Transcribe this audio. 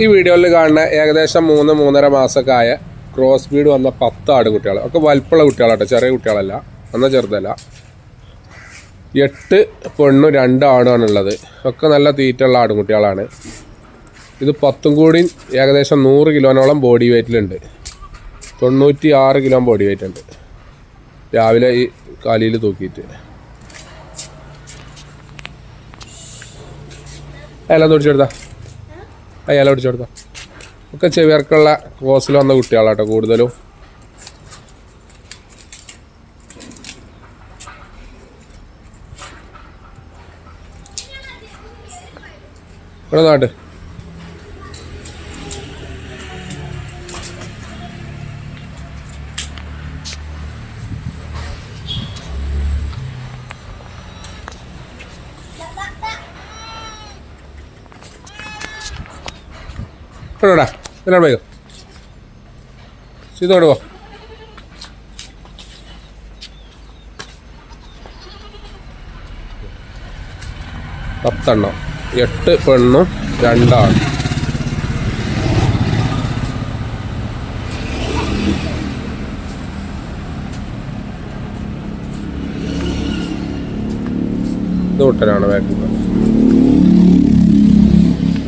ഈ വീഡിയോയിൽ കാണുന്ന ഏകദേശം മൂന്ന് മൂന്നര മാസമൊക്കെ ആയ ക്രോസ് ബീഡ് വന്ന പത്ത് ആടുകുട്ടികൾ ഒക്കെ വലുപ്പുള്ള കുട്ടികളാട്ടോ ചെറിയ കുട്ടികളല്ല എന്നാൽ ചെറുതല്ല. എട്ട് പെണ്ണും രണ്ട് ഉള്ളത്. ഒക്കെ നല്ല തീറ്റുള്ള ആടുകുട്ടികളാണ്. ഇത് പത്തും കൂടി ഏകദേശം നൂറ് കിലോനോളം ബോഡി വെയ്റ്റിലുണ്ട് തൊണ്ണൂറ്റി ആറ് കിലോ ബോഡി വെയ്റ്റ് ഉണ്ട്. രാവിലെ ഈ കാലിയിൽ തൂക്കിയിട്ട്. എല്ലാം തുടിച്ചെടുത്താ. അയല കൊടുത്തോ. ഒക്കെ ചെവിയർക്കുള്ള കോസിൽ വന്ന കുട്ടികളാട്ടോ കൂടുതലും. ഇവിടെ നാട്ട് ഇവിടെടാ ഇതിനാണ് വേഗം ചെയ്തോട് പോ. പത്തെണ്ണം. എട്ട് പെണ്ണും രണ്ടാണ്. ഇത് കുട്ടനാണ് വേക്കുന്നത്